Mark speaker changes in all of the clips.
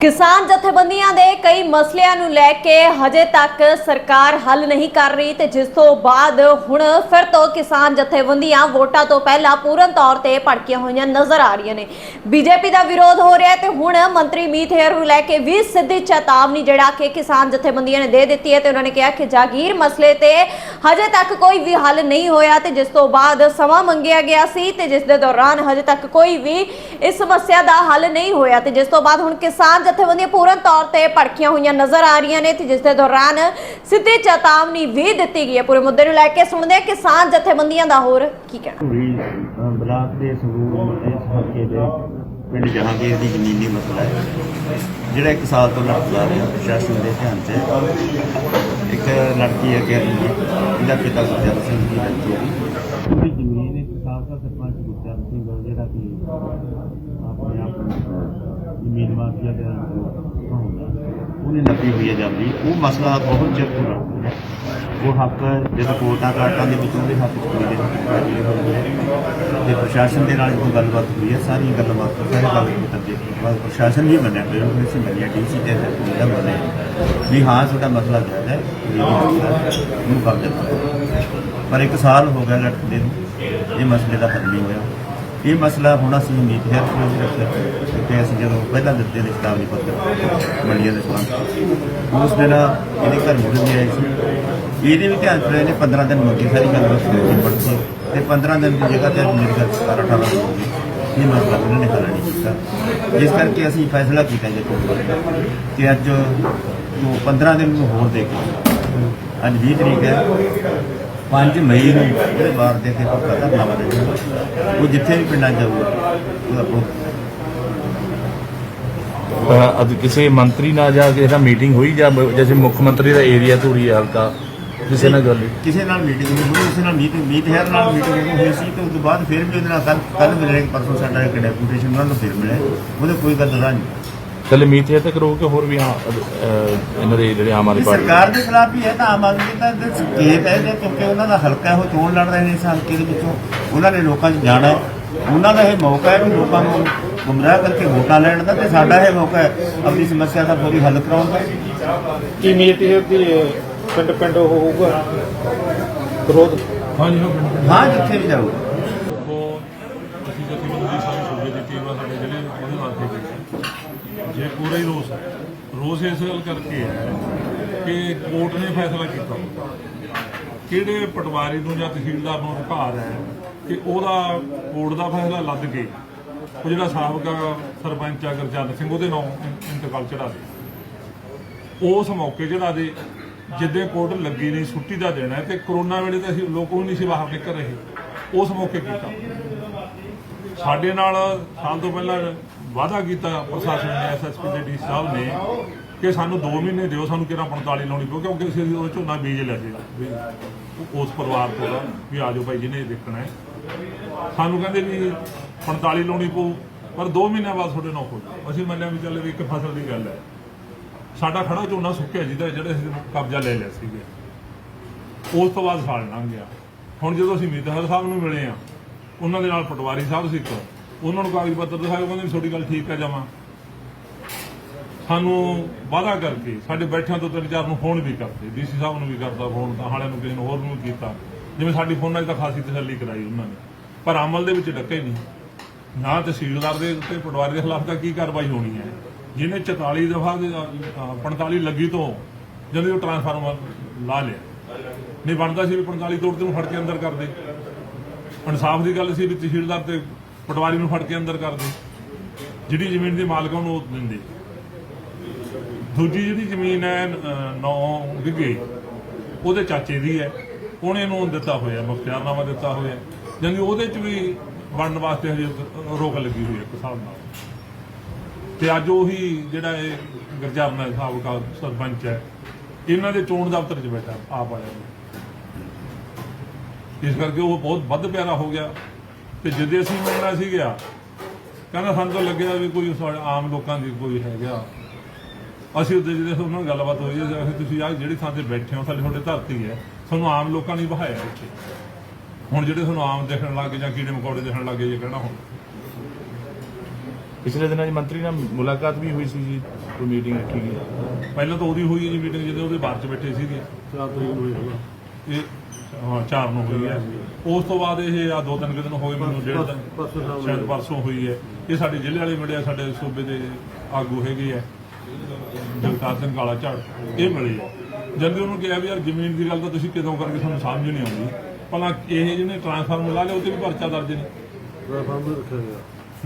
Speaker 1: ਕਿਸਾਨ ਜਥੇਬੰਦੀਆਂ ਦੇ ਕਈ ਮਸਲਿਆਂ ਨੂੰ ਲੈ ਕੇ ਹਜੇ ਤੱਕ ਸਰਕਾਰ ਹੱਲ ਨਹੀਂ ਕਰ ਰਹੀ ਤੇ ਜਿਸ ਤੋਂ ਬਾਅਦ ਹੁਣ ਫਿਰ ਤੋਂ ਕਿਸਾਨ ਜਥੇਬੰਦੀਆਂ ਵੋਟਾਂ ਤੋਂ ਪਹਿਲਾਂ ਪੂਰਨ ਤੌਰ ਤੇ ਭੜਕੀਆਂ ਹੋਈਆਂ ਨਜ਼ਰ ਆ ਰਹੀਆਂ ਨੇ। ਬੀਜੇਪੀ ਦਾ ਵਿਰੋਧ ਹੋ ਰਿਹਾ ਤੇ ਹੁਣ ਮੰਤਰੀ ਮੀਤ ਹੇਅਰ ਨੂੰ ਲੈ ਕੇ ਵੀ ਸਿੱਧੀ ਚੇਤਾਵਨੀ ਜਿਹੜਾ ਕਿ ਕਿਸਾਨ ਜਥੇਬੰਦੀਆਂ ਨੇ ਦੇ ਦਿੱਤੀ ਹੈ ਤੇ ਉਹਨਾਂ ਨੇ ਕਿਹਾ ਕਿ ਜਾਗੀਰ ਮਸਲੇ ਤੇ ਹਜੇ ਤੱਕ ਕੋਈ ਵੀ ਹੱਲ ਨਹੀਂ ਹੋਇਆ ਤੇ ਜਿਸ ਤੋਂ ਬਾਅਦ ਸਮਾਂ ਮੰਗਿਆ ਗਿਆ ਸੀ ਤੇ ਜਿਸ ਦੇ ਦੌਰਾਨ ਹਜੇ ਤੱਕ ਕੋਈ ਵੀ ਇਸ ਸਮੱਸਿਆ ਦਾ ਹੱਲ ਨਹੀਂ ਹੋਇਆ ਤੇ ਜਿਸ ਤੋਂ ਬਾਅਦ ਹੁਣ ਕਿਸਾਨ ਜਥੇਬੰਦੀਆਂ ਪੂਰਨ ਤੌਰ ਤੇ ਭੜਕੀਆਂ ਹੋਈਆਂ ਨਜ਼ਰ ਆ ਰਹੀਆਂ ਨੇ ਤੇ ਜਿਸ ਦੇ ਦੌਰਾਨ ਸਿੱਧੀ ਚੇਤਾਵਨੀ ਵੀ ਦਿੱਤੀ ਗਈ ਹੈ। ਪੂਰੇ ਮੁੱਦੇ ਨੂੰ ਲੈ ਕੇ ਸੁਣਦੇ ਹਾਂ ਕਿਸਾਨ ਜਥੇਬੰਦੀਆਂ ਦਾ ਹੋਰ ਕੀ ਕਹਿਣਾ।
Speaker 2: ਧੂਰੀ ਬਲਾਕ ਦੇ ਸੰਗਰੂਰ ਇਸ ਹਲਕੇ ਦੇ ਪਿੰਡ ਜਹਾਂਗੀਰ ਦੀ ਜ਼ਮੀਨੀ ਮਸਲਾ ਹੈ। ਜਿਹੜਾ ਇੱਕ ਸਾਲ ਤੋਂ ਲੜਦਾ ਰਿਹਾ ਪ੍ਰਸ਼ਾਸਨ ਦੇ ਧਿਆਨ 'ਚ ਇੱਕ ਲੜਕੀ ਹੈ ਕਿ ਇਹਦਾ ਪਿਤਾ ਗੁਰਜੰਟ ਸਿੰਘ ਦੀ ਲੜਕੀ ਹੈ। ਉਹਦੀ ਜ਼ਮੀਨ ਇੱਕ ਸਾਬਕਾ ਸਰਪੰਚ ਗੁਰਜੰਟ ਸਿੰਘ ਦਾ ਜਿਹੜਾ ਕਿ ਆਪਣੇ ਆਪ ਜ਼ਮੀਨ ਮਾਫੀਆ ਦੇ ਉਹਨੇ ਨੱਪੀ ਹੋਈ ਹੈ ਜਾਂਦੀ। ਉਹ ਮਸਲਾ ਬਹੁਤ ਚਿਰ ਤੋਂ ਲੜ ਉਹ ਹੱਕ ਜਦੋਂ ਕੋਰਟਾਂ ਕਾਟਾਂ ਦੇ ਵਿੱਚ ਉਹਦੇ ਹੱਕ 'ਚ ਤੇ ਪ੍ਰਸ਼ਾਸਨ ਦੇ ਨਾਲ ਜਦੋਂ ਗੱਲਬਾਤ ਹੋਈ ਹੈ, ਸਾਰੀ ਗੱਲਬਾਤ, ਸਾਰੇ ਗੱਲ ਖਤਮ ਪ੍ਰਸ਼ਾਸਨ ਵੀ ਮੰਨਿਆ, ਫਿਰ ਉਹ ਇਸੇ ਮੰਨਿਆ, ਡੀਸੀ ਤੇ ਜਿਹੜਾ ਮੰਨਿਆ। ਵੀ ਹਾਂ ਤੁਹਾਡਾ ਮਸਲਾ ਜਾਇਜ਼ ਹੈ ਉਹਨੂੰ ਕਰ ਦਿੱਤਾ ਪਰ ਇੱਕ ਸਾਲ ਹੋ ਗਿਆ ਲੜਕਦੇ ਨੂੰ, ਇਹ ਮਸਲੇ ਦਾ ਹੱਲ ਨਹੀਂ ਹੋਇਆ। ਇਹ ਮਸਲਾ ਹੁਣ ਅਸੀਂ ਉਮੀਦ ਹੈ ਕਿ ਅਸੀਂ ਜਦੋਂ ਪਹਿਲਾਂ ਦਿੱਤੇ ਨੇ ਚੇਤਾਵਨੀ ਪੱਤਰ, ਮੰਡੀਆਂ ਦੇ ਸੰਬੰਧ ਉਸ ਦਿਨ ਇਹਦੇ ਘਰ ਮੁੜ ਵੀ ਆਏ ਸੀ। ਇਹਦੇ ਵੀ ਧਿਆਨ ਚ ਰਹੇ ਨੇ 15 ਦਿਨ ਮੰਗੀ ਸਾਰੀ ਗੱਲ ਬਸ ਨਿਬੜ ਤੇ 15 ਦਿਨ ਦੀ ਜਗ੍ਹਾ ਤੇ ਅੱਜ ਮੇਰੀ ਗੱਲ 17 18 ਹੋ ਗਈ ਇਹ ਮਸਲਾ ਉਹਨਾਂ ਨੇ ਹੱਲ ਨਹੀਂ ਕੀਤਾ। ਜਿਸ ਕਰਕੇ ਅਸੀਂ ਫੈਸਲਾ ਕੀਤਾ ਜੇ ਕਿ ਅੱਜ ਤੋਂ 15 ਦਿਨ ਨੂੰ ਹੋਰ ਦੇ ਕੇ। ਅੱਜ 20 ਤਰੀਕ ਹੈ। 5 ਮਈ ਨੂੰ ਉਹਦੇ ਬਾਰ ਦੇ ਕੇ ਪੱਕਾ ਧਰਨਾ ਬਣੇਗਾ ਉਹ ਜਿੱਥੇ ਵੀ ਪਿੰਡਾਂ 'ਚ ਜਾਊਗਾ ਉਹਦਾ
Speaker 3: ਅਹ ਅੱਜ ਕਿਸੇ ਮੰਤਰੀ ਨਾਲ ਜਾਂ ਕਿਸੇ ਨਾਲ ਮੀਟਿੰਗ ਹੋਈ ਜਾਂ ਜੈਸੇ ਮੁੱਖ ਮੰਤਰੀ ਦਾ ਏਰੀਆ ਧੂਰੀ ਹਲਕਾ ਕਿਸੇ ਨਾਲ ਗੱਲ?
Speaker 2: ਕਿਸੇ ਨਾਲ ਮੀਟਿੰਗ ਨਹੀਂ ਹੋਈ ਕਿਸੇ ਨਾਲ ਮੀਟਿੰਗ ਮੀਟ ਹੈਰ ਨਾਲ ਮੀਟਿੰਗ ਹੋਈ ਸੀ ਤੇ ਉਸ ਤੋਂ ਬਾਅਦ ਫਿਰ ਵੀ ਉਹਦੇ ਨਾਲ ਕੱਲ ਕੱਲ ਮਿਲੇ ਪਰਸੋਂ ਸਾਡਾ ਇੱਕ ਡੈਪੂਟੇਸ਼ਨ ਉਹਨਾਂ ਨੂੰ ਫਿਰ ਮਿਲੇ। ਉਹਦੇ ਕੋਈ ਗੱਲ ਨਹੀਂ।
Speaker 3: ਚੱਲੇ ਮੀਤ ਹੈ ਤੱਕ ਰੋ ਕੇ ਹੋਰ ਵੀ ਹਾਂ ਅਹ, ਇਹਨਾਂ ਦੇ ਜਿਹੜੇ ਆਮ ਆਦਮੀ ਪਾਰਟੀ
Speaker 2: ਸਰਕਾਰ ਦੇ। ਖਿਲਾਫ ਹੀ ਹੈ ਤਾਂ ਆਮ ਆਦਮੀ ਦਾ ਤਾਂ ਸੰਕੇਤ ਹੈ ਜੇ ਕਿਉਂਕਿ ਉਹਨਾਂ ਦਾ ਹਲਕਾ ਉਹ ਚੋਣ ਲੜ ਰਹੇ ਨੇ ਇਸ ਹਲਕੇ ਦੇ ਵਿੱਚੋਂ। ਉਹਨਾਂ ਨੇ ਲੋਕਾਂ 'ਚ ਜਾਣਾ ਹੈ। ਉਹਨਾਂ ਦਾ ਇਹ ਮੌਕਾ ਹੈ ਕਿ ਲੋਕਾਂ ਨੂੰ ਗੁੰਮਰਾਹ ਕਰਕੇ ਵੋਟਾਂ ਲੈਣ ਦਾ ਤੇ ਸਾਡਾ ਇਹ ਮੌਕਾ ਹੈ ਆਪਣੀ ਸਮੱਸਿਆ ਦਾ ਪੂਰੀ ਹੱਲ ਕਰਾਉਣ ਦਾ।
Speaker 4: ਕੀ ਨੀਤੀ ਹੈ ਦੀ ਪਿੰਡ ਪਿੰਡ ਉਹ ਹੋਊਗਾ? ਵਿਰੋਧ?
Speaker 2: ਹਾਂ ਜਿੱਥੇ ਵੀ ਜਾਊਗਾ।
Speaker 5: ਉਹ ਅਸੀਂ ਜਥੇਬੰਦੀ ਸਾਰੀ ਸੂਬੇ ਦੀ ਟੀਮ ਆ ਸਾਡੇ ਜਿਹੜੇ ਉਹਦੇ ਵਾਸਤੇ ਬੈਠੇ ਜੇ ਪੂਰਾ ਹੀ ਰੋਸ ਹੈ। ਰੋਸ ਇਸ ਗੱਲ ਕਰਕੇ ਹੈ ਕਿ ਕੋਰਟ ਨੇ ਫੈਸਲਾ ਕੀਤਾ ਕਿਹੜੇ ਪਟਵਾਰੀ ਨੂੰ ਜਾਂ ਤਹਿਸੀਲਦਾਰ ਨੂੰ ਅਧਿਕਾਰ ਹੈ ਕਿ ਉਹਦਾ ਕੋਰਟ ਦਾ ਫੈਸਲਾ ਲੱਦ ਕੇ ਉਹ ਜਿਹੜਾ ਸਾਬਕਾ ਸਰਪੰਚ ਆ ਗੁਰਜੰਟ ਸਿੰਘ ਉਹਦੇ ਨਾਂ ਇੰਤਕਾਲ ਚੜਾ ਦੇ। ਉਸ ਮੌਕੇ ਜਿਹੜਾ ਦੇ ਜਿੱਦੇ ਕੋਰਟ ਲੱਗੀ ਨਹੀਂ, ਛੁੱਟੀ ਦਾ ਦੇਣਾ ਹੈ ਤੇ ਕਰੋਨਾ ਵੇਲੇ ਤਾਂ ਅਸੀਂ ਲੋਕ ਵੀ ਨਹੀਂ ਸੀ ਬਾਹਰ ਨਿਕਲ ਰਹੇ। ਉਸ ਮੌਕੇ ਕੀਤਾ। ਸਾਡੇ ਨਾਲ ਸਾਲ ਤੋਂ ਪਹਿਲਾਂ ਵਾਅਦਾ ਕੀਤਾ ਪ੍ਰਸ਼ਾਸਨ ਨੇ ਐਸਐਸਪੀ ਦੇ ਡੀ ਸਾਹਿਬ ਨੇ ਕਿ ਸਾਨੂੰ 2 ਮਹੀਨੇ ਦਿਓ, ਸਾਨੂੰ ਕਿਹੜਾ 45 ਲਾਉਣੀ ਪਊ, ਕਿਉਂਕਿ ਅਸੀਂ ਉਹ ਝੋਨਾ ਬੀਜ ਲਿਆ ਸੀ ਵੀ ਉਸ ਪਰਿਵਾਰ ਤੋਂ ਦਾ ਵੀ ਆਜੋ ਭਾਈ ਜਿਹਨੇ ਦੇਖਣਾ ਹੈ। ਸਾਨੂੰ ਕਹਿੰਦੇ ਵੀ 45 ਲਾਉਣੀ ਪਊ, ਪਰ 2 ਮਹੀਨਿਆਂ ਬਾਅਦ ਤੁਹਾਡੇ ਨਾਲ ਹੋ ਅਸੀਂ ਮੰਨਿਆ ਵੀ ਚੱਲ ਵੀ ਇੱਕ ਫਸਲ ਦੀ ਗੱਲ ਹੈ। ਸਾਡਾ ਖੜਾ ਝੋਨਾ ਸੁੱਕਿਆ ਜਿਹਦਾ, ਜਿਹੜੇ ਅਸੀਂ ਕਬਜ਼ਾ ਲੈ ਲਿਆ ਸੀਗੇ। ਉਸ ਤੋਂ ਬਾਅਦ ਸਾਲ ਲੰਘ ਗਿਆ। ਹੁਣ ਜਦੋਂ ਅਸੀਂ ਮੀਤਹਰ ਸਾਹਿਬ ਨੂੰ ਮਿਲੇ ਆ, ਉਹਨਾਂ ਦੇ ਨਾਲ ਪਟਵਾਰੀ ਸਾਹਿਬ ਸੀ ਇੱਕ। ਉਹਨਾਂ ਨੂੰ ਕਾਗਜ਼ ਪੱਤਰ ਦਿਖਾਏ ਉਹ ਕਹਿੰਦੇ ਵੀ ਤੁਹਾਡੀ ਗੱਲ ਠੀਕ ਹੈ ਜਾਵਾਂ ਸਾਨੂੰ ਵਾਅਦਾ ਕਰਕੇ, ਸਾਡੇ ਬੈਠਿਆਂ ਤੋਂ ਤਿੰਨ ਚਾਰ ਨੂੰ ਫੋਨ ਵੀ ਕਰਦੇ, ਡੀਸੀ ਸਾਹਿਬ ਨੂੰ ਵੀ ਕਰਦਾ ਫੋਨ, ਤਾਂ ਹਾਲਿਆਂ ਨੂੰ ਕਿਸੇ ਨੂੰ ਹੋਰ ਨੂੰ ਵੀ ਕੀਤਾ। ਜਿਵੇਂ ਸਾਡੀ ਫੋਨਾਂ 'ਚ ਤਾਂ ਖਾਸੀ ਤਸੱਲੀ ਕਰਾਈ ਉਹਨਾਂ ਨੇ। ਪਰ ਅਮਲ ਦੇ ਵਿੱਚ ਡੱਕੇ ਨਹੀਂ। ਨਾ ਤਹਿਸੀਲਦਾਰ ਦੇ ਉੱਤੇ, ਪਟਵਾਰੀ ਦੇ ਖਿਲਾਫ ਤਾਂ ਕੀ ਕਾਰਵਾਈ ਹੋਣੀ ਹੈ? ਜਿਹਨੇ 44 ਦਫਾ ਦੇ 45 ਲੱਗੀ ਤੋਂ ਜਦੋਂ ਉਹ ਟਰਾਂਸਫਾਰਮਰ ਲਾ ਲਿਆ। ਨਹੀਂ, ਬਣਦਾ ਸੀ ਵੀ 45 ਤੋੜ ਤੇ ਨੂੰ ਫੜ ਕੇ ਅੰਦਰ ਕਰਦੇ ਇਨਸਾਫ ਦੀ ਗੱਲ ਸੀ ਵੀ ਤਹਿਸੀਲਦਾਰ ਤੇ ਪਟਵਾਰੀ ਨੂੰ ਫੜ ਕੇ ਅੰਦਰ ਕਰਦੇ ਜਿਹੜੀ ਜ਼ਮੀਨ ਦੇ ਮਾਲਕ ਉਹਨੂੰ ਉਹ ਦਿੰਦੇ। ਦੂਜੀ ਜਿਹੜੀ ਜ਼ਮੀਨ ਹੈ 9 ਵਿਗੇ, ਉਹਦੇ ਚਾਚੇ ਦੀ ਹੈ। ਉਹਨੇ ਨੂੰ ਦਿੱਤਾ ਹੋਇਆ, ਮੁਖਤਿਆਰਨਾਮਾ ਦਿੱਤਾ ਹੋਇਆ। ਜਾਨੀ ਉਹਦੇ ਚ ਵੀ ਬਣਨ ਵਾਸਤੇ ਹਜੇ ਰੋਕ ਲੱਗੀ ਹੋਈ ਹੈ ਕਿਸਾਨ ਨਾਲ। ਤੇ ਅੱਜ ਉਹੀ ਜਿਹੜਾ ਇਹ ਗਰਜਾਰਨਾ ਸਾਬਕਾ ਸਰਪੰਚ ਹੈ, ਇਹਨਾਂ ਦੇ ਚੋਣ ਦਫ਼ਤਰ 'ਚ ਬੈਠਾ, ਆਪ ਆਇਆ ਜੀ। ਇਸ ਕਰਕੇ ਉਹ ਬਹੁਤ ਵੱਧ ਪਿਆਰਾ ਹੋ ਗਿਆ। ਤੇ ਜਦੋਂ ਅਸੀਂ ਮਿਲਣਾ ਸੀ ਗਿਆ ਕਹਿੰਦਾ ਸਾਨੂੰ ਤਾਂ ਲੱਗਿਆ ਵੀ ਕੋਈ ਸਾਡੇ ਆਮ ਲੋਕਾਂ ਦੀ ਕੋਈ ਹੈਗਾ। ਅਸੀਂ ਉੱਤੇ ਜਿਹੜੇ ਉਹਨਾਂ ਨਾਲ ਗੱਲਬਾਤ ਹੋਈ ਹੈ ਅਸੀਂ ਤੁਸੀਂ ਆ ਜਿਹੜੀ ਥਾਂ ਤੇ ਬੈਠੇ ਹੋ ਸਾਡੇ ਤੁਹਾਡੇ ਧਰਤੀ ਹੈ ਤੁਹਾਨੂੰ ਆਮ ਲੋਕਾਂ ਨੇ ਬਹਾਇਆ ਇੱਥੇ। ਹੁਣ ਜਿਹੜੇ ਤੁਹਾਨੂੰ ਆਮ ਦੇਖਣ ਲੱਗੇ ਜਾਂ ਕੀੜੇ ਮਕੌੜੇ ਦੇਖਣ ਲੱਗੇ ਜੇ ਕਹਿਣਾ ਹੁਣ
Speaker 3: ਪਿਛਲੇ ਦਿਨਾਂ 'ਚ ਮੰਤਰੀ ਨਾਲ ਮੁਲਾਕਾਤ ਵੀ ਹੋਈ ਸੀ ਜੀ ਕੋਈ ਮੀਟਿੰਗ ਰੱਖੀ ਗਈ।
Speaker 5: ਪਹਿਲਾਂ ਤਾਂ ਉਹਦੀ ਹੋਈ ਹੈ ਜੀ ਮੀਟਿੰਗ ਜਦੋਂ ਉਹਦੇ ਬਾਅਦ ਚ ਬੈਠੇ ਸੀਗੇ। 4 ਤਰੀਕ ਨੂੰ ਹੋਈ ਇਹ ਹਾਂ 4 ਨੂੰ ਹੋਈ ਹੈ। ਉਸ ਤੋਂ ਬਾਅਦ ਇਹ ਆ ਦੋ ਤਿੰਨ ਕੁ ਦਿਨ ਹੋਏ ਮੈਨੂੰ ਡੇਢ ਦਿਨ। ਸ਼ਾਇਦ ਪਰਸੋਂ ਹੋਈ ਹੈ। ਇਹ ਸਾਡੇ ਜ਼ਿਲ੍ਹੇ ਵਾਲੇ ਮਿਲਿਆ ਸਾਡੇ ਸੂਬੇ ਦੇ ਆਗੂ ਹੈਗੇ ਆ। ਜਗਤਾਰ ਸਿੰਘ ਕਾਲਾ ਝਾੜ ਇਹ ਮਿਲੇ ਆ। ਜਲਦੀ ਉਹਨੂੰ ਕਿਹਾ ਵੀ ਯਾਰ ਜ਼ਮੀਨ ਦੀ ਗੱਲ ਤਾਂ ਤੁਸੀਂ ਕਿਦੋਂ ਕਰਕੇ ਤੁਹਾਨੂੰ ਸਮਝ ਨਹੀਂ ਆਉਂਦੀ। ਭਲਾ ਇਹ ਜਿਹਨੇ ਟ੍ਰਾਂਸਫਾਰਮਰ ਲਾ ਲਿਆ ਉਹ ਤੇ ਵੀ ਪਰਚਾ ਦਰਜ ਨੇ।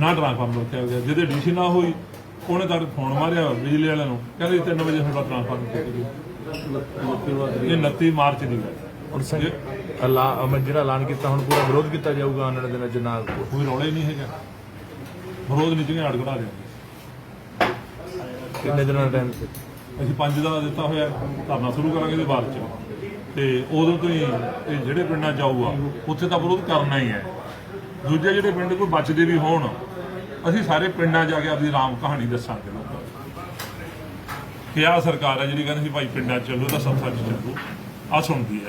Speaker 5: ਨਾ ਟ੍ਰਾਂਸਫਾਰਮਰ ਰੱਖਿਆ ਗਿਆ। ਜਿਹਦੇ ਡੀਸੀ ਨਾ ਹੋਈ ਉਹਨੇ ਤਾਂ ਫੋਨ ਮਾਰਿਆ ਬਿਜਲੀ ਵਾਲਿਆਂ ਨੂੰ। ਕਹਿੰਦੇ 3 ਵਜੇ ਤੁਹਾਡਾ ਟ੍ਰਾਂਸਫਾਰਮਰ ਟੁੱਟ ਗਿਆ। ਇਹ 29 ਮਾਰਚ ਦੀ ਗੱਲ।
Speaker 3: ਹੁਣ ਸੰ ਐਲਾ ਅਮ ਜਿਹੜਾ ਐਲਾਨ ਕੀਤਾ ਹੁਣ ਪੂਰਾ ਵਿਰੋਧ ਕੀਤਾ ਜਾਊਗਾ ਆਉਣ ਵਾਲੇ ਦਿਨਾਂ 'ਚ ਨਾ
Speaker 5: ਕੋਈ ਰੌਲਾ ਹੀ ਨਹੀਂ ਹੈਗਾ। ਵਿਰੋਧ ਨਹੀਂ ਜਿਵੇਂ ਅੜਗੜਾ ਦੇ
Speaker 3: ਕਿੰਨੇ ਦਿਨਾਂ ਦਾ ਟਾਈਮ
Speaker 5: ਅਸੀਂ ਪੰਜ ਦਾ ਦਿੱਤਾ ਹੋਇਆ ਧਰਨਾ ਸ਼ੁਰੂ ਕਰਾਂਗੇ ਇਹਦੇ ਬਾਅਦ ਚ। ਤੇ ਉਦੋਂ ਤੋਂ ਹੀ ਇਹ ਜਿਹੜੇ ਪਿੰਡਾਂ 'ਚ ਜਾਊਗਾ ਉੱਥੇ ਤਾਂ ਵਿਰੋਧ ਕਰਨਾ ਹੀ ਹੈ। ਦੂਜੇ ਜਿਹੜੇ ਪਿੰਡ ਕੋਈ ਬਚਦੇ ਵੀ ਹੋਣ ਅਸੀਂ ਸਾਰੇ ਪਿੰਡਾਂ 'ਚ ਜਾ ਕੇ ਆਪਣੀ ਰਾਮ ਕਹਾਣੀ ਦੱਸਾਂਗੇ ਲੋਕਾਂ ਨੂੰ। ਕਿ ਆਹ ਸਰਕਾਰ ਹੈ ਜਿਹੜੀ ਕਹਿੰਦੀ ਸੀ ਭਾਈ ਪਿੰਡਾਂ 'ਚ ਚੱਲੋ ਤਾਂ ਸਭ ਸੱਚ ਚੱਲੋ। ਆ ਸੁਣਦੀ ਹੈ।